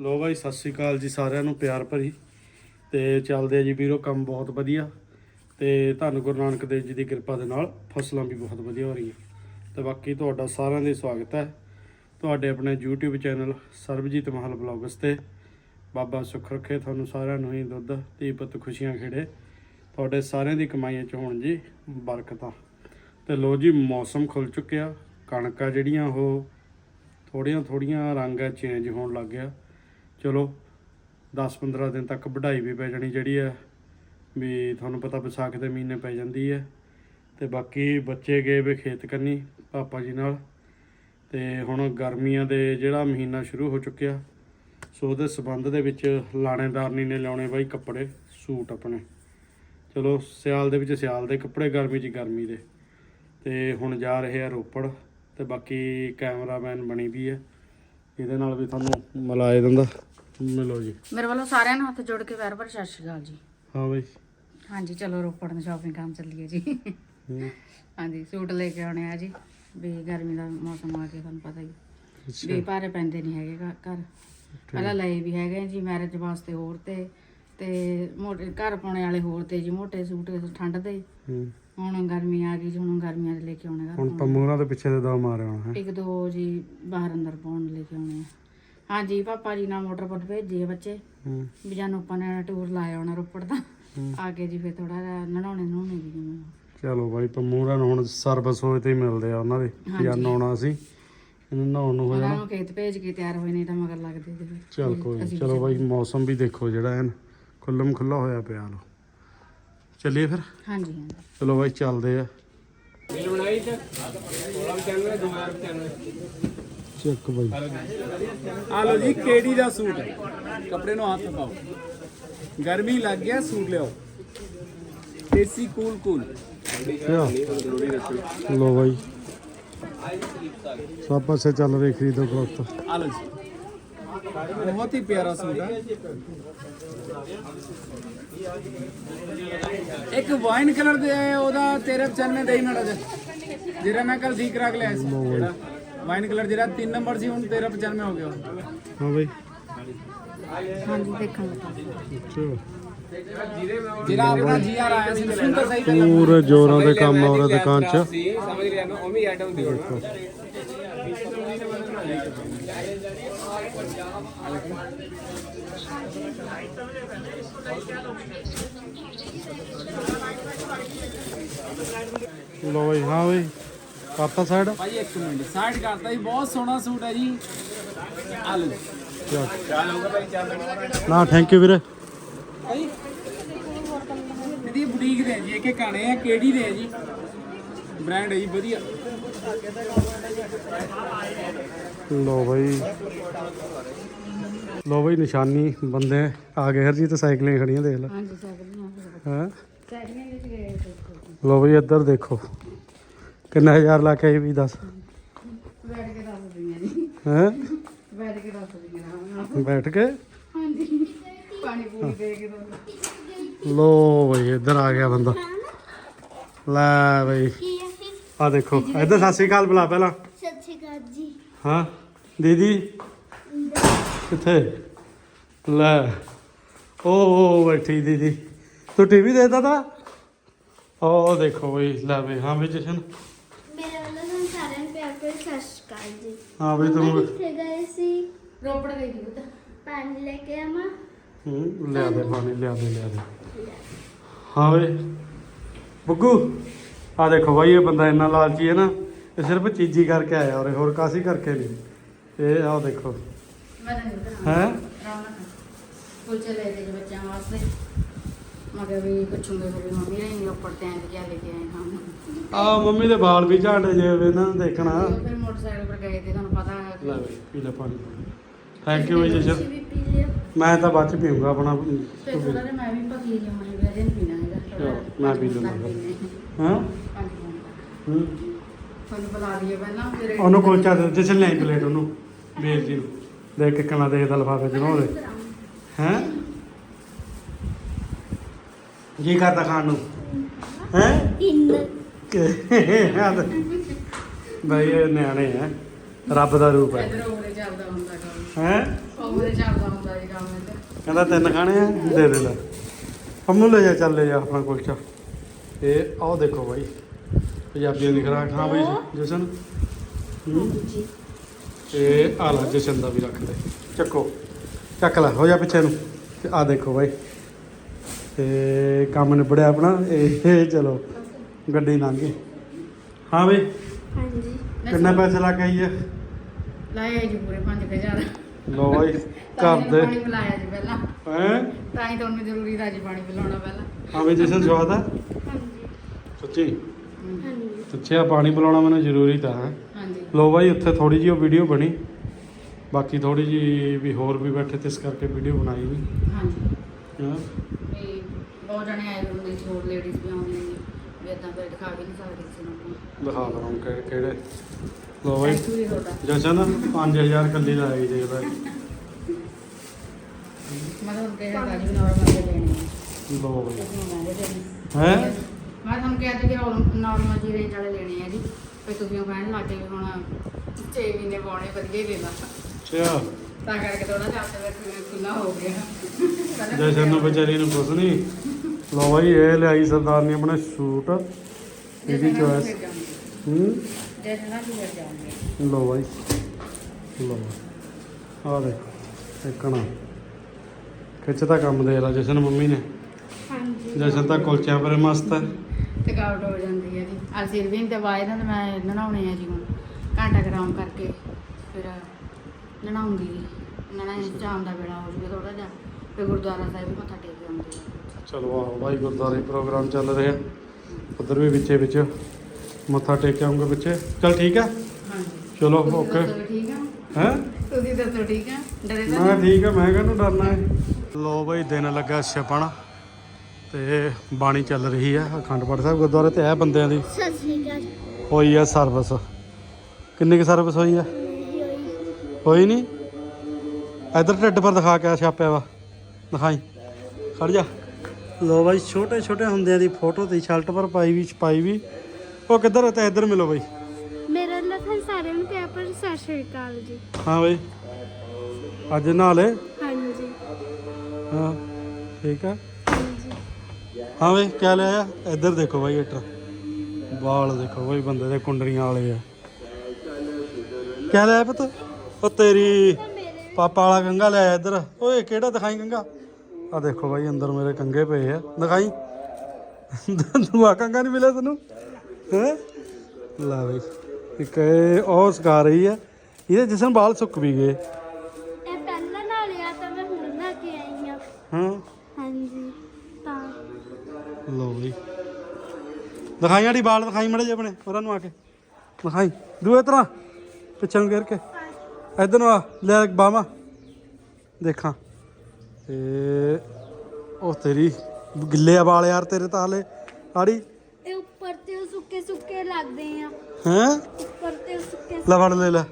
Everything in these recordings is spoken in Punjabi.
ਲੋ ਬਾਈ, ਸਤਿ ਸ਼੍ਰੀ ਅਕਾਲ ਜੀ ਸਾਰਿਆਂ ਨੂੰ, ਪਿਆਰ ਭਰੀ। ਤੇ ਚੱਲਦੇ ਆ ਜੀ ਵੀਰੋ, ਕੰਮ ਬਹੁਤ ਵਧੀਆ। ਤੇ ਧੰਨ ਗੁਰੂ ਨਾਨਕ ਦੇਵ ਜੀ ਦੀ ਕਿਰਪਾ ਦੇ ਨਾਲ ਫਸਲਾਂ ਵੀ ਬਹੁਤ ਵਧੀਆ ਹੋ ਰਹੀਆਂ। ਤੇ ਬਾਕੀ ਤੁਹਾਡਾ ਸਾਰਿਆਂ ਦਾ ਸਵਾਗਤ ਹੈ। ਤੁਹਾਡੇ ਆਪਣੇ YouTube ਚੈਨਲ ਸਰਬਜੀਤ ਮਹਲ ਬਲੌਗਸ ਤੇ। ਬਾਬਾ ਸੁੱਖ ਰੱਖੇ, ਤੁਹਾਨੂੰ ਸਾਰਿਆਂ ਨੂੰ ਹੀ ਦੁੱਧ, ਧੀ ਖੁਸ਼ੀਆਂ ਖੇੜੇ। ਤੁਹਾਡੇ ਸਾਰਿਆਂ ਦੀ ਕਮਾਈਆਂ ਚ ਹੋਣ ਜੀ ਬਰਕਤਾਂ। ਤੇ ਲੋ ਜੀ, ਮੌਸਮ ਖੁੱਲ ਚੁੱਕਿਆ। ਕਣਕਾਂ ਜਿਹੜੀਆਂ ਉਹ ਥੋੜੀਆਂ ਥੋੜੀਆਂ ਰੰਗ ਹੈ ਚੇਂਜ ਹੋਣ ਲੱਗ ਗਿਆ। ਚਲੋ 10-15 ਦਿਨ ਤੱਕ ਵਢਾਈ ਵੀ ਪੈ ਜਾਣੀ ਜਿਹੜੀ ਹੈ, ਵੀ ਤੁਹਾਨੂੰ ਪਤਾ ਵਿਸਾਖ ਦੇ ਮਹੀਨੇ ਪੈ ਜਾਂਦੀ ਹੈ। ਤੇ ਬਾਕੀ ਬੱਚੇ ਗਏ ਵੇ ਖੇਤ ਕੰਨੀ, ਪਾਪਾ ਜੀ ਨਾਲ। ਤੇ ਹੁਣ ਗਰਮੀਆਂ ਦੇ ਜਿਹੜਾ ਮਹੀਨਾ ਸ਼ੁਰੂ ਹੋ ਚੁੱਕਿਆ, ਸੋ ਉਹਦੇ ਸਬੰਧ ਦੇ ਵਿੱਚ ਲਾਣੇਦਾਰਨੀ ਨੇ ਲਿਆਉਣੇ ਬਾਈ ਕੱਪੜੇ, ਸੂਟ ਆਪਣੇ। ਚਲੋ, ਸਿਆਲ ਦੇ ਵਿੱਚ ਸਿਆਲ ਦੇ ਕੱਪੜੇ, ਗਰਮੀ 'ਚ ਗਰਮੀ ਦੇ। ਤੇ ਹੁਣ ਜਾ ਰਹੇ ਆ ਰੋਪੜ, ਤੇ ਬਾਕੀ ਕੈਮਰਾਮੈਨ ਬਣੀ ਵੀ ਹੈ। ਇਹਦੇ ਨਾਲ ਵੀ ਤੁਹਾਨੂੰ ਮਿਲਾਏ ਦਿੰਦਾ ਮਿਲੋ ਜੀ। ਮੇਰੇ ਵੱਲੋਂ ਸਾਰਿਆਂ ਨੂੰ ਹੱਥ ਜੋੜ ਕੇ ਪਿਆਰ ਭਰੀ ਸਤਿ ਸ਼੍ਰੀ ਅਕਾਲ ਜੀ। ਹਾਂ ਬਈ। ਹਾਂਜੀ ਚਲੋ ਰੋਪੜ ਨੂੰ ਸ਼ਾਪਿੰਗ ਕਰਨ ਚੱਲੀਏ ਜੀ। ਹੂੰ, ਹਾਂਜੀ ਸੂਟ ਲੈ ਕੇ ਆਉਣੇ ਆ ਜੀ। ਵੀ ਗਰਮੀ ਦਾ ਮੌਸਮ ਆ ਗਿਆ ਤੁਹਾਨੂੰ ਪਤਾ ਹੀ। ਅੱਛਾ। ਵੀ ਭਾਰੇ ਪੈਂਦੇ ਨਹੀਂ ਹੈਗੇ ਘ- ਘਰ। ਪਹਿਲਾਂ ਲਏ ਵੀ ਹੈਗੇ ਜੀ ਮੈਰਿਜ ਵਾਸਤੇ ਹੋਰ ਤੇ ਤੇ ਮੋਟੇ ਘਰ ਪਾਉਣੇ ਵਾਲੇ ਹੋਰ ਤੇ ਜੀ ਮੋਟੇ ਸੂਟ ਠੰਡ ਦੇ। ਹੂੰ। ਹੁਣ ਗਰਮੀ ਆ ਗਈ ਜੀ ਹੁਣ ਗਰਮੀਆਂ ਦੇ ਲੈ ਕੇ ਆਉਣੇ ਘਰ ਹੁਣ ਪਾਉਣ। ਪੰਮੂਰਾਂ ਦੇ ਪਿੱਛੇ ਦੇ ਦਾ ਮਾਰਿਆ ਹੋਣਾ ਹੈ। ਇੱਕ ਦੋ ਜੀ ਬਾਹਰ ਅੰਦਰ ਪਾਉਣ ਲੈ ਕੇ ਆਉਣੇ ਆ। ਹਾਂਜੀ ਪਾਪਾ ਜੀ ਨਾਲ ਮੋਟਰ ਪਰ ਭੇਜੇ ਆ ਬੱਚੇ। ਹੂੰ। ਵੀ ਜਾਨੂੰ ਆਪਾਂ ਨੇ ਟੂਰ ਲਾਇਆ ਹੋਣਾ ਰੋਪੜ ਦਾ। ਆ ਕੇ ਜੀ ਫਿਰ ਥੋੜਾ ਜਿਹਾ ਨਹਾਉਣੇ ਨਹਾਉਣੇ ਵੀ ਜਿਵੇਂ। ਚਲੋ ਬਾਈ ਪੰਮੂਰਾਂ ਨੂੰ ਹੁਣ ਸਰਵਿਸ ਹੋਏ ਤੇ ਹੀ ਮਿਲਦੇ ਆ ਉਹਨਾਂ ਦੇ ਜਾਨ ਆਉਣਾ ਸੀ। ਇਹਨੂੰ ਨਹਾਉਣ ਨੂੰ ਹੋ ਉਹਨਾਂ ਜਾਣਾ ਨੂੰ ਖੇਤ ਭੇਜ ਕੇ ਤਿਆਰ ਹੋਏ ਨਹੀਂ ਤਾਂ ਮਗਰ ਲੱਗਦੇ ਤੇ ਫਿਰ। ਚਲ ਕੋਈ ਨੀ। ਚਲੋ ਬਾਈ ਮੌਸਮ ਵੀ ਦੇਖੋ ਜਿਹੜਾ ਐਨ ਖੁੱਲਮ ਖੁੱਲਾ ਹੋਇਆ ਪਿਆ ਲੋ। ਚੱਲੀਏ ਫਿਰ? ਹਾਂਜੀ ਹਾਂਜੀ। ਚਲੋ ਬਾਈ ਚੱਲਦੇ ਆ। ਚੱਕ ਬਾਈ। ਆ ਲਓ ਜੀ ਕੇਡੀ ਦਾ ਸੂਟ ਹੈ? ਕੱਪੜੇ ਨੂੰ ਹੱਥ ਪਾਓ। ਗਰਮੀ ਲੱਗ ਗਿਆ ਸੂਟ ਲਿਆਓ। AC cool cool. ਲੋ ਬਾਈ। ਸਭ ਪਾਸੇ ਚੱਲ ਰਹੀ ਖਰੀਦੋ ਫਰੋਖਤ ਆ ਲਓ ਜੀ। ਬਹੁਤ ਹੀ ਪਿਆਰਾ ਸੂਟ ਹੈ। ਇੱਕ ਵਾਈਨ ਕਲਰ ਦੇ ਉਹਦਾ 1395 ਦੇ ਹੀ ਮੜਾ ਜਿਹੜਾ ਮੈਂ ਕੱਲ ਠੀਕ ਰੱਖ ਲਿਆ ਸੀ। ਜਿਹੜਾ ਵਾਈਨ ਕਲਰ ਜਿਹੜਾ 3 ਨੰਬਰ ਸੀ ਹੁਣ 1395 ਹੋ ਗਿਆ। ਹਾਂ ਬਾਈ। ਹਾਂਜੀ ਅੱਛਾ। ਜਿਹੜਾ ਆਪਣਾ ਜੀਆਰ ਆਇਆ ਸੀ ਸੁਣ ਤਾਂ ਸਹੀ ਪਹਿਲਾਂ ਪੂਰੇ ਜੋਰਾਂ ਦੇ ਕੰਮ ਹੋ ਰਿਹਾ ਦੁਕਾਨ 'ਚ। ਸਮਝ ਲਿਆ ਮੈਂ ਉਹ ਵੀ ਆਈਟਮ ਦੀ ਹੋਣਾ। ਲੋ ਬਾਈ ਹਾਂ ਬਾਈ ਕਰਤਾ ਸਾਈਡ ਭਾਈ ਇੱਕ ਮਿੰਟ ਸਾਈਡ ਕਰਤਾ ਜੀ ਬਹੁਤ ਸੋਹਣਾ ਸੂਟ ਹੈ ਜੀ। ਆ ਲਓ ਚੱਲ। ਹੋਗਾ ਭਾਈ ਚੱਲ। ਨਾ ਥੈਂਕ ਯੂ ਵੀਰੇ। ਭਾਈ ਇਹਦੀ ਬੁਟੀਕ ਦੇ ਜੀ ਇੱਕ ਕਾਣੇ ਆ ਕਿਹੜੀ ਦੇ ਜੀ? ਬ੍ਰਾਂਡ ਹੈ ਜੀ ਵਧੀਆ। ਲੋ ਬਾਈ। ਲੋ ਬਾਈ ਨਿਸ਼ਾਨੀ ਬੰਦੇ ਆ ਗਏ ਹਰਜੀਤ ਸਾਈਕਲਾਂ ਖੜੀਆਂ ਦੇਖ ਲੈ। ਹਾਂਜੀ ਸਾਈਕਲੀਆਂ ਹਾਂ? ਸਾਈਕਲੀਆਂ ਵਿੱਚ ਗਏ ਲੋ ਬਾਈ ਇੱਧਰ ਦੇਖੋ। ਕਿੰਨਾ ਹਜ਼ਾਰ ਲਾ ਕੇ ਆਈ ਵੀ ਦੱਸ। ਬੈਠ ਕੇ ਦੱਸ ਦਿੰਦੀਆਂ ਜੀ। ਹੈ? ਬੈਠ ਕੇ ਦੱਸ ਦਿੰਦੀਆਂ ਬੈਠ ਕੇ? ਹਾਂਜੀ। ਪਾਣੀ ਪੂਰੀ ਦੇ ਕੇ ਤੁਹਾਨੂੰ ਲੋ ਬਾਈ ਇੱਧਰ ਆ ਗਿਆ ਬੰਦਾ। ਲੈ ਬਾਈ। ਆ ਦੇਖੋ ਇੱਧਰ ਸਤਿ ਸ਼੍ਰੀ ਅਕਾਲ ਬੁਲਾ ਪਹਿਲਾਂ। ਸਤਿ ਸ਼੍ਰੀ ਅਕਾਲ ਜੀ। ਹਾਂ ਦੀਦੀ। ਕਿੱਥੇ? ਲੈ ਉਹ ਬੈਠੀ ਦੀਦੀ। ਤੂੰ ਟੀਵੀ ਦੇਖਦਾ ਤਾ? ਉਹ ਦੇਖੋ ਬਈ ਲੈ ਬਈ ਹਾਂ ਬਈ ਜਸ਼ਨ। ਮੇਰੇ ਵੱਲੋਂ ਤੁਹਾਨੂੰ ਸਾਰਿਆਂ ਨੂੰ ਪਿਆਰ ਭਰੀ ਸਤਿ ਸ਼੍ਰੀ ਅਕਾਲ ਜੀ। ਹਾਂ ਬਈ ਮੰਮਾ ਤੂੰ ਕਿੱਥੇ ਗਏ ਸੀ? ਰੋਪੜ ਗਈ ਪੁੱਤ। ਪਾਣੀ ਲੈ ਕੇ ਆਵਾਂ? ਹੂੰ ਲਿਆ ਦੇ ਪਾਣੀ ਲਿਆ ਦੇ ਲਿਆ ਦੇ। ਹਾਂ ਬਈ। ਬੁੱਗੂ। ਆ ਦੇਖੋ ਬਾਈ ਇਹ ਬੰਦਾ ਇੰਨਾ ਲਾਲਚੀ ਹੈ ਨਾ ਇਹ ਸਿਰਫ ਚੀਜ਼ੀ ਕਰਕੇ ਆਇਆ ਔਰ ਹੋਰ ਕਾਸੀ ਕਰਕੇ ਨਹੀਂ। ਇਹ ਆਹ ਦੇਖੋ। ਮੈਂ ਨਹੀਂ ਹੈ? ਕੁਲਚੇ ਲੈ ਦੇ ਜੀ ਬੱਚਿਆਂ ਵਾਸਤੇ। ਮਗਰ ਵੀ ਪੁੱਛੂਗੇ ਵੀ ਮੰਮੀ ਨੇ ਆਂ ਕਿਆ ਲੈ ਕੇ ਆਏ ਹਾਂ। ਆ ਮੰਮੀ ਦੇ ਵਾਲ ਵੀ ਝਾਂਡੇ ਜੇ ਵੇ ਨਾ ਦੇਖਣਾ। ਉਹ ਫਿਰ ਮੋਟਰਸਾਈਕਲ ਪਰ ਗਏ ਤੇ ਤੁਹਾਨੂੰ ਪਤਾ ਲੈ ਬਈ ਪੀ। ਲੈ ਪਾਣੀ ਥੈਂਕ ਯੂ ਲਿਓ। ਮੈਂ ਤਾਂ ਬਾਅਦ ਚ ਪੀਊਂਗਾ ਆਪਣਾ। ਜਿਹਾ ਮੈਂ ਵੀ ਪਕੀ ਜੀ ਮੈਂ ਵੀ ਪੀਣਾ ਚਲੋ, ਮੈਂ ਪੀ ਲੂੰਗਾ। ਪੰਜ ਫਿਰ। ਹਾਂ? ਮਿੰਟ। ਹੂੰ। ਤੁਹਾਨੂੰ ਬੁਲਾ ਦਈਏ ਪਹਿਲਾਂ ਫਿਰ ਉਹਨੂੰ ਕੁਲਚਾ ਦੇ ਜਸ਼ਨ ਲੈ ਪਲੇਟ ਉਹਨੂੰ ਵੀਰ ਜੀ ਨੂੰ। ਦੇਖ ਕੇ ਕਣਾ ਦੇਖਦਾ ਲਫਾਫੇ ਚ ਨਾ ਉਹਦੇ ਹੈ? ਜੀ ਕਰਦਾ ਖਾਣ ਨੂੰ। ਹੈ? ਭਾਈ ਇਹ ਨਿਆਣੇ ਆ। ਰੱਬ ਦਾ ਰੂਪ ਹੈ ਇਧਰ ਉਹਦੇ ਚੱਲਦਾ ਹੁੰਦਾ ਕੰਮ। ਹੈ? ਉਹਦੇ ਚੱਲਦਾ ਹੁੰਦਾ ਜੀ ਕੰਮ ਇੱਧਰ। ਕਹਿੰਦਾ ਤਿੰਨ ਖਾਣੇ ਆ ਦੇ ਦੇ ਲੈ। ਪੰਮੂ ਲੈ ਜਾ ਚੱਲ ਲੈ ਜਾ ਆਪਣਾ ਕੁਲਚਾ। ਇਹ ਆਓ ਦੇਖੋ ਬਾਈ ਪੰਜਾਬੀਆਂ ਦੀ ਖਰਾਕ ਹਾਂ ਬਾਈ ਜਸ਼ਨ। ਹੂੰ। ਤੇ ਆ ਲੈ ਜਸ਼ਨ ਦਾ ਵੀ ਰੱਖ ਦੇ ਚੱਕੋ ਚੱਕ ਲੈ ਹੋ ਜਾ ਪਿੱਛੇ ਨੂੰ। ਤੇ ਆ ਦੇਖੋ ਬਾਈ ਤੇ ਕੰਮ ਨਿਬੜਿਆ ਆਪਣਾ ਇਹ ਇਹ ਚਲੋ ਗੱਡੀ ਲੰਘ ਗਈ ਹਾਂ ਬਈ ਹਾਂਜੀ। ਕਿੰਨੇ ਪੈਸੇ ਲੱਗ ਗਈ ਹੈ ਲਾਇਆ ਜੀ ਪੂਰੇ 5000 ਲੋ ਬਾਈ ਘਰ ਦੇ। ਪਾਣੀ ਪਿਲਾਇਆ ਜੀ ਪਹਿਲਾਂ। ਹੈ? ਤਾਂ ਹੀ ਤੁਹਾਨੂੰ ਜ਼ਰੂਰੀ ਦਾ ਜੀ ਪਾਣੀ ਪਿਲਾਉਣਾ ਪਹਿਲਾਂ। ਹਾਂ ਬਈ ਜਸ਼ਨ ਸਵਾਦ ਆ। ਹਾਂਜੀ। ਸੱਚੀ? ਹਾਂਜੀ। ਪੁੱਛਿਆ ਪਾਣੀ ਪਿਲਾਉਣਾ ਮੈਨੂੰ ਜ਼ਰੂਰੀ ਤਾਂ ਹੈ। ਹਾਂਜੀ। ਲੋ ਬਾਈ ਉੱਥੇ ਥੋੜੀ ਜਿਹੀ ਉਹ ਵੀਡੀਓ ਬਣੀ। ਬਾਕੀ ਥੋੜੀ ਜਿਹੀ ਵੀ ਹੋਰ ਵੀ ਬੈਠੇ ਤੇ ਇਸ ਕਰਕੇ ਵੀਡੀਓ ਬਣਾਈ ਵੀ ਹਾਂਜੀ। ਹਾਂ? ਬਹੁਤ ਜਣੇ ਆਏ ਹੁੰਦੇ ਸੀ ਹੋਰ ਲੇਡੀਜ਼ ਵੀ ਆਉਂਦੀਆਂ ਨੇ ਵੀ ਇਦਾਂ ਫਿਰ ਦਿਖਾ ਵੀ ਨਹੀਂ ਸਕਦੇ ਕਿਸੇ ਨੂੰ ਦਿਖਾ ਦਰਾਂ ਕਿ ਕਿਹੜੇ? ਲੋ ਬਾਈ। ਜਸ਼ਨ 5000 ਕੱਲੀ ਲਾਈ ਦੇਖਦਾ ਮੈਂ ਤੁਹਾਨੂੰ ਕਿਹਾ ਤਾਂ ਜੀ ਨਾਰਮਲ ਦੇ ਲੈਣੇ ਲੋ ਬਾਈ। ਹੈ? ਮੈਂ ਤੁਹਾਨੂੰ ਕਿਹਾ ਸੀ ਕਿ ਨਾਰਮਲ ਜੀ ਰੇਂਜ ਵਾਲੇ ਲੈਣੇ ਆ ਜੀ। ਵੀ ਤੁਸੀਂ ਉਹ ਕਹਿਣ ਲੱਗ ਹੁਣ 6 ਮਹੀਨੇ ਪਾਉਣੇ ਵਧੀਆ ਹੀ ਦੇ ਲਾ ਅੱਛਾ। ਤਾਂ ਕਰਕੇ ਥੋੜਾ ਜਿਹਾ ਆਪਣਾ ਖੁੱਲਾ ਹੋ ਗਿਆ। ਜਸ਼ਨ ਨੂੰ ਵਿਚਾਰੀ ਨੂੰ ਕੁਛ ਨਹੀਂ। ਲੋ ਬਾਈ ਇਹ ਲਿਆਈ ਸਰਦਾਰ ਨੇ ਆਪਣਾ ਸੂਟ। ਇਹਦੀ ਚੋਇਸ ਹੂੰ? ਲੋ ਬਾਈ ਲੋ ਆ ਦੇਖੋ ਇੱਕਣਾ ਖਿੱਚਦਾ ਕੰਮ ਦੇ ਲਾ ਜਸ਼ਨ ਮੰਮੀ ਨੇ। ਹਾਂਜੀ। ਜਸ਼ਨ ਤਾਂ ਕੁਲਚਿਆਂ ਪਰੇ ਮਸਤ ਹੈ। ਥਕਾਵਟ ਹੋ ਜਾਂਦੀ ਹੈ ਜੀ। ਅਸੀਂ ਰਵਿੰਦ ਤੇ ਵਾਏ ਨਾਲ ਮੈਂ ਨਹਾਉਣੇ ਆ ਜੀ ਹੁਣ। ਘੰਟਾ ਗਰਾਮ ਕਰਕੇ ਫਿਰ ਨਹਾਉਂਗੀ। ਜੀ ਨਹਾਉਣ ਸ਼ਾਮ ਦਾ ਵੇਲਾ ਹੋ ਜੂਗਾ ਥੋੜਾ ਜਿਹਾ। ਫਿਰ ਗੁਰਦੁਆਰਾ ਸਾਹਿਬ ਮੱਥਾ ਟੇਕ ਕੇ ਆਉਂਦੀ ਚਲੋ ਆਓ ਭਾਈ ਗੁਰਦੁਆਰੇ ਪ੍ਰੋਗਰਾਮ ਚੱਲ ਰਿਹਾ। ਉਧਰ ਵੀ ਵਿੱਚੇ ਵਿੱਚ ਮੱਥਾ ਟੇਕ ਕੇ ਆਉਂਗੇ ਵਿੱਚੇ ਚਲ ਠੀਕ ਆ? ਹਾਂਜੀ। ਚਲੋ ਓਕੇ ਠੀਕ ਆ? ਹੈ? ਤੁਸੀਂ ਦੱਸੋ ਠੀਕ ਆ? ਡਰੇ ਤਾਂ ਮੈਂ? ਠੀਕ ਆ ਮੈਂ ਕਾਹਨੂੰ ਡਰਨਾ ਹੈ। ਲੋ ਭਾਈ ਦਿਨ ਲੱਗਾ ਛਪਣ ਤੇ ਬਾਣੀ ਚੱਲ ਰਹੀ ਆ ਅਖੰਡ ਪਾਠ ਸਾਹਿਬ ਗੁਰਦੁਆਰੇ ਤੇ ਇਹ ਬੰਦਿਆਂ ਦੀ। ਸਤਿ ਸ਼੍ਰੀ ਅਕਾਲ। ਹੋਈ ਆ ਸਰਵਿਸ। ਕਿੰਨੀ ਕੁ ਸਰਵਿਸ ਹੋਈ ਆ? ਹੋਈ। ਨਹੀਂ? ਇਧਰ ਢਿੱਡ ਪਰ ਦਿਖਾ ਕੇ ਛਾਪਿਆ ਵਾ। ਦਿਖਾਈ। ਖੜ ਜਾ। ਲੋ ਬਾਈ ਛੋਟੇ ਛੋਟੇ ਹੁੰਦਿਆਂ ਦੀ ਫੋਟੋ ਤੇ ਸ਼ਰਟ ਪਰ ਪਾਈ ਵੀ ਛਪਾਈ ਵੀ। ਉਹ ਕਿੱਧਰ ਤੇ ਇੱਧਰ ਮਿਲੋ ਬਾਈ। ਮੇਰਾ ਨਾਮ ਸਾਰਿਆਂ ਨੂੰ ਪਿਆਰ ਭਰੀ ਸਤਿ ਸ਼੍ਰੀ ਅਕਾਲ ਜੀ। ਹਾਂ ਬਾਈ। ਅੱਜ ਨਾਲੇ ਹਾਂਜੀ। ਹਾਂ ਠੀਕ ਆ? ਹਾਂਜੀ। ਹਾਂ ਬਈ ਕਿਆ ਲਿਆ ਇੱਧਰ ਦੇਖੋ ਬਾਈ ਇੱਟਰ ਵਾਲ ਦੇਖੋ ਬਾਈ ਬੰਦੇ ਦੇ ਕੁੰਡਲੀਆਂ ਵਾਲੇ ਆ। ਕਿਆ ਲਿਆ ਪੁੱਤ? ਉਹ ਤੇਰੀ ਪਾਪਾ ਵਾਲਾ ਕੰਗਾ ਲਿਆ ਇੱਧਰ। ਓਏ ਕਿਹੜਾ ਦਿਖਾਈ ਕੰਗਾ ਆ ਦੇਖੋ ਬਾਈ ਅੰਦਰ ਮੇਰੇ ਕੰਗੇ ਪਏ ਆ। ਦਿਖਾਈ? ਤੂੰ ਆ ਕੰਗਾ ਨਹੀਂ ਮਿਲਿਆ ਤੈਨੂੰ? ਹੈ? ਲੈ ਬਈ ਇੱਕ ਇਹ ਉਹ ਸਕਾ ਰਹੀ ਆ ਇਹਦੇ ਜਿਸਨ ਵਾਲ ਸੁੱਕ ਵੀ ਗਏ। ਇਹ ਪਹਿਲਾਂ ਨਾਲ ਆ ਤਾਂ ਮੈਂ ਹੁਣ ਨਾ ਕੇ ਆਈ ਆ ਹਾਂ। ਹਾਂਜੀ ਤਾਂ। ਲੋ ਬਈ। ਦਿਖਾਈ ਆੜੀ ਬਾਲ ਦਿਖਾਈ ਮੜੇ ਜੇ ਆਪਣੇ ਉਹਨਾਂ ਨੂੰ ਆ ਕੇ। ਦਿਖਾਈ। ਦੂਏ ਤਰ੍ਹਾਂ ਪਿੱਛੇ ਨੂੰ ਘੇਰ ਕੇ। ਇਧਰ ਨੂੰ ਆ ਲੈ ਬਾਵਾ ਦੇਖਾਂ। ਤੇ ਉਹ ਤੇਰੀ ਗਿੱਲੇ ਵਾਲ ਯਾਰ ਤੇਰੇ ਤਾਂ ਹਲੇ। ਆੜੀ। ਸੁੱਕੇ ਸੁੱਕੇ ਲੱਗਦੇ ਆ। ਹੈਂ? ਉੱਪਰ ਤੇ ਉਹ ਸੁੱਕੇ ਲੈ ਫੜ ਲੈ ਲੈ।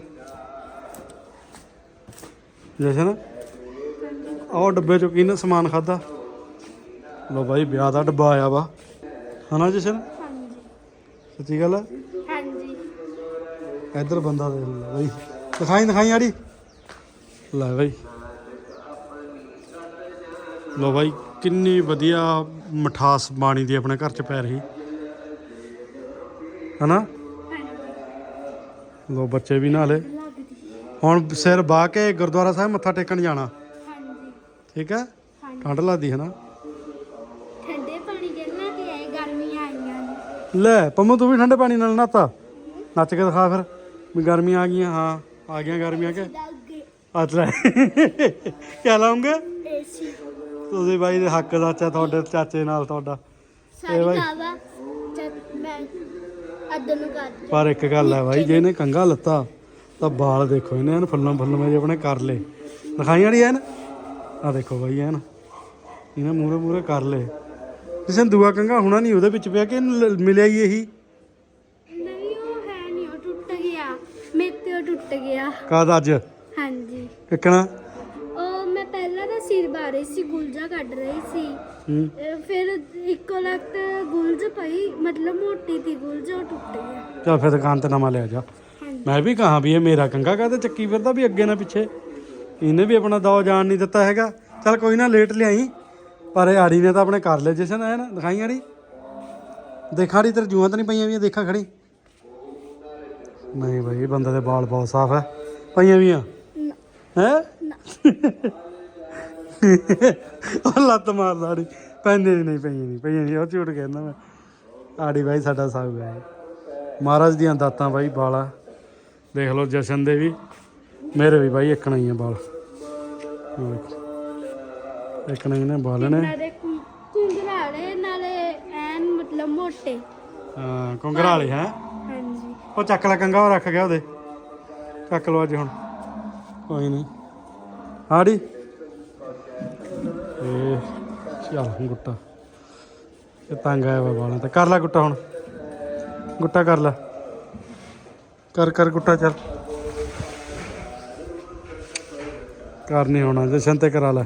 ਜਸ਼ਨ ਆਹ ਡੱਬੇ ਚੋਂ ਕਿਹਨੇ ਸਮਾਨ ਖਾਦਾ ਲੋ ਬਾਈ ਵਿਆਹ ਦਾ ਡੱਬਾ ਆਇਆ ਵਾ। ਹਨਾ ਜਸ਼ਨ? ਹਾਂਜੀ। ਸੱਚੀ ਗੱਲ ਆ? ਹਾਂਜੀ। ਇੱਧਰ ਬੰਦਾ ਦੇਖ ਲੈ ਬਾਈ। ਦਿਖਾਈ ਦਿਖਾਈ ਆੜੀ। ਲੈ ਬਾਈ। ਲੋ ਬਾਈ ਕਿੰਨੀ ਵਧੀਆ ਮਠਾਸ ਬਾਣੀ ਦੀ ਆਪਣੇ ਘਰ ਚ ਪੈ ਰਹੀ। ਹਨਾ? ਲੋ ਬੱਚੇ ਵੀ ਨਾਲੇ ਹੁਣ ਸਿਰ ਬਾਹ ਕੇ ਗੁਰਦੁਆਰਾ ਸਾਹਿਬ ਮੱਥਾ ਟੇਕਣ ਜਾਣਾ। ਹਾਂਜੀ। ਠੀਕ ਹੈ? ਠੰਡ ਲੱਗਦੀ ਹੈ ਨਾ? ਠੰਡੇ ਪਾਣੀ ਗਿਰਨਾ ਤੇ ਆਏ ਗਰਮੀਆਂ ਆਈਆਂ ਨੇ। ਲੈ ਪੰਮੂ ਤੂੰ ਵੀ ਠੰਡੇ ਪਾਣੀ ਨਾਲ ਨਹਾਤਾ? ਨੱਚ ਕੇ ਦਿਖਾ ਫਿਰ ਵੀ ਗਰਮੀਆਂ ਆ ਗਈਆਂ ਹਾਂ ਆ ਗਈਆਂ ਗਰਮੀਆਂ ਕੇ? ਅੱਜ ਲੈ ਕਿਆ ਲਾਉਂਗੇ? ਏਸੀ ਤੁਸੀਂ ਬਾਈ ਦੇ ਹੱਕ ਦਾ ਚਾ ਤੁਹਾਡੇ ਚਾਚੇ ਨਾਲ ਤੁਹਾਡਾ। ਕਾਵਾ ਜਦ ਮੈਂ ਨੂੰ ਕਰ। ਪਰ ਇੱਕ ਗੱਲ ਹੈ ਬਾਈ ਜੇ ਇਹਨੇ ਕੰਗਾ ਲੱਤਾ ਤਾਂ ਬਾਲ ਦੇਖੋ ਇਹਨੇ ਐਨ ਫੁੱਲਾਂ ਫੁੱਲਾਂ ਜੇ ਆਪਣੇ ਕਰ ਲਏ। ਦਿਖਾਈ ਵਾਲੀ ਐਨ ਆ ਦੇਖੋ ਬਾਈ ਐਨ ਇਹਨੇ ਮੂਰੇ ਮੂਰੇ ਕਰ ਲਏ। ਜਿਸਨ ਦੂਆ ਕੰਗਾ ਹੋਣਾ ਨਹੀਂ ਉਹਦੇ ਵਿੱਚ ਪਿਆ ਕਿ ਮਿਲਿਆ ਹੀ ਇਹੀ? ਨਹੀਂ ਉਹ ਹੈ ਨਹੀਂ ਉਹ ਟੁੱਟ ਗਿਆ। ਮੇਰੇ ਤੇ ਉਹ ਟੁੱਟ ਗਿਆ। ਕਾਦ ਅੱਜ? ਹਾਂਜੀ। ਕਿੱਕਣਾ? ਬਾਰੇ ਸੀ ਗੁਲਜਾ ਕੱਢ ਰਹੀ ਸੀ। ਹੂੰ। ਅਹ ਫਿਰ ਇੱਕੋ ਲਖਤ ਗੁਲਜ ਪਈ ਮਤਲਬ ਮੋਟੀ ਥੀ ਗੁਲਜ ਉਹ ਟੁੱਟ ਚੱਲ ਫਿਰ ਦੁਕਾਨ ਤੇ ਨਵਾਂ ਲਿਆ ਜਾ। ਹਾਂਜੀ। ਮੈਂ ਵੀ ਕਹਾਂ ਵੀ ਇਹ ਮੇਰਾ ਕੰਗਾ ਕਾਹਤੇ ਚੱਕੀ ਫਿਰਦਾ ਵੀ ਅੱਗੇ ਨਾ ਪਿੱਛੇ। ਇਹਨੇ ਵੀ ਆਪਣਾ ਦੌ ਜਾਣ ਨਹੀਂ ਦਿੱਤਾ ਹੈਗਾ। ਚੱਲ ਕੋਈ ਨਾ ਲੇਟ ਲਿਆਈ। ਪਰ ਇਹ ਆੜੀ ਨੇ ਤਾਂ ਆਪਣੇ ਕਰ ਲਏ ਜਸ਼ਨ ਹੈ ਨਾ ਦਿਖਾਈ ਆੜੀ। ਦੇਖਾਂ ਆੜੀ ਤੇਰੇ ਜੂਆਂ ਤਾਂ ਨਹੀਂ ਪਈਆਂ ਵੀ ਦੇਖਾਂ ਖੜੀ। ਨਹੀਂ ਭਾਈ ਬੰਦੇ ਦੇ ਵਾਲ ਬਹੁਤ ਸਾਫ਼ ਹੈ। ਪਈਆਂ ਵੀ ਆ ਹੈ? ਉਹ ਲੱਤ ਮਾਰਦਾ ਆੜੀ। ਪੈਂਦੇ ਨਹੀਂ ਪਈਆਂ ਨਹੀਂ ਪਈਆਂ ਨਹੀਂ। ਉਹ ਝੂਠ ਕਹਿੰਦਾ ਮੈਂ। ਆੜੀ ਭਾਈ ਸਾਡਾ ਸਾਊ ਹੈ। ਮਹਾਰਾਜ ਦੀਆਂ ਦਾਤਾਂ ਬਾਈ ਵਾਲਾ ਦੇਖ ਲਓ ਜਸ਼ਨ ਦੇ ਵੀ। ਮੇਰੇ ਵੀ ਬਾਈ ਇੱਕਣਾ ਹੀ ਆ ਵਾਲ ਆਹ ਵੇਖੋ। ਇੱਕਣਾ ਹੀ ਨੇ ਵਾਲ ਨੇ। ਕੁੰਗਰਾੜੇ ਨਾਲੇ ਐਨ ਮਤਲਬ ਮੋਟੇ। ਹਾਂ ਕੰਗਰਾਲੇ ਹੈ? ਹਾਂਜੀ। ਉਹ ਚੱਕ ਲੈ ਕੰਗਾ ਉਹ ਰੱਖ ਗਿਆ ਉਹਦੇ। ਚੱਕ ਲਓ ਅੱਜ ਹੁਣ। ਕੋਈ ਨਹੀਂ। ਆੜੀ। ਇਹ ਚੱਲ ਗੁੱਟਾ। ਇਹ ਤੰਗ ਆਇਆ ਵਾ ਵਾਲਾਂ ਤੇ ਕਰ ਲੈ ਗੁੱਟਾ ਹੁਣ। ਗੁੱਟਾ ਕਰ ਲੈ। ਕਰ ਕਰ ਗੁੱਟਾ ਚੱਲ। ਕਰ ਨਹੀਂ ਹੋਣਾ ਜਸ਼ਨ ਤੇ ਕਰਾ ਲੈ।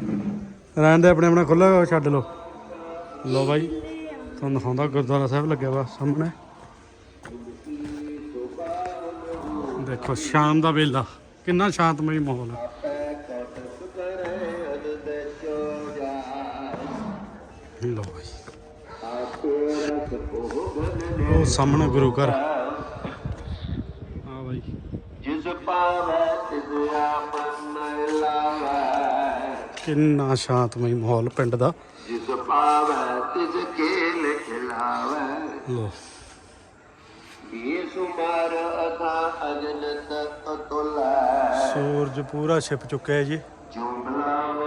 ਰਹਿਣ ਦੇ ਆਪਣੇ ਆਪਣਾ ਖੁੱਲਾ ਛੱਡ ਲੋ ਲਓ ਬਾਈ, ਤੁਹਾਨੂੰ ਦਿਖਾਉਂਦਾ ਗੁਰਦੁਆਰਾ ਸਾਹਿਬ ਲੱਗਿਆ ਵਾ ਸਾਹਮਣੇ। ਦੇਖੋ, ਸ਼ਾਮ ਦਾ ਵੇਲਾ। ਕਿੰਨਾ ਸ਼ਾਂਤਮਈ ਮਾਹੌਲ ਹੈ ਉਹ ਸਾਹਮਣੇ ਗੁਰੂ ਘਰ। ਆ ਭਾਈ ਜਿਸ ਪਾਵੈ ਤਿਸ ਆਪਨ ਲਾਵੈ। ਕਿੰਨਾ ਸ਼ਾਂਤਮਈ ਮਾਹੌਲ ਪਿੰਡ ਦਾ। ਜਿਸ ਪਾਵੈ ਤਿਸ ਖੇਲ ਖਿਲਾਵੈ ਲੋ। ਬੇਸੁਮਾਰ ਅਥਾ ਅਜਨਤ ਅਤੁਲੈ ਸੂਰਜ ਪੂਰਾ ਛਿਪ ਚੁੱਕਿਆ ਹੈ ਜੀ। ਜੁਮਲਾਵ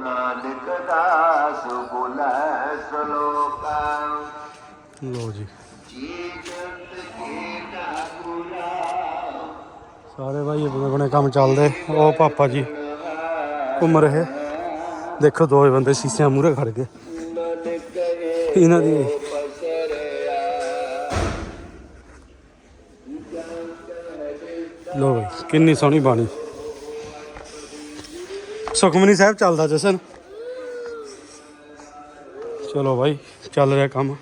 ਨਾਨਕ ਦਾਸ ਬੋਲੇ ਸਲੋਕਾ। ਲੋ ਜੀ। ਸਾਰੇ ਭਾਈ ਆਪਣੇ ਆਪਣੇ ਕੰਮ ਚੱਲਦੇ। ਉਹ ਪਾਪਾ ਜੀ ਘੁੰਮ ਰਹੇ। ਦੇਖੋ ਦੋ ਬੰਦੇ ਸ਼ੀਸ਼ਿਆਂ ਮੂਹਰੇ ਖੜ ਗਏ। ਇਹਨਾਂ ਦੀ ਲੋ ਬਈ, ਕਿੰਨੀ ਸੋਹਣੀ ਬਾਣੀ। ਸੁਖਮਨੀ ਸਾਹਿਬ ਚੱਲਦਾ ਜਸਨ। ਚਲੋ ਭਾਈ ਚੱਲ ਰਿਹਾ ਕੰਮ।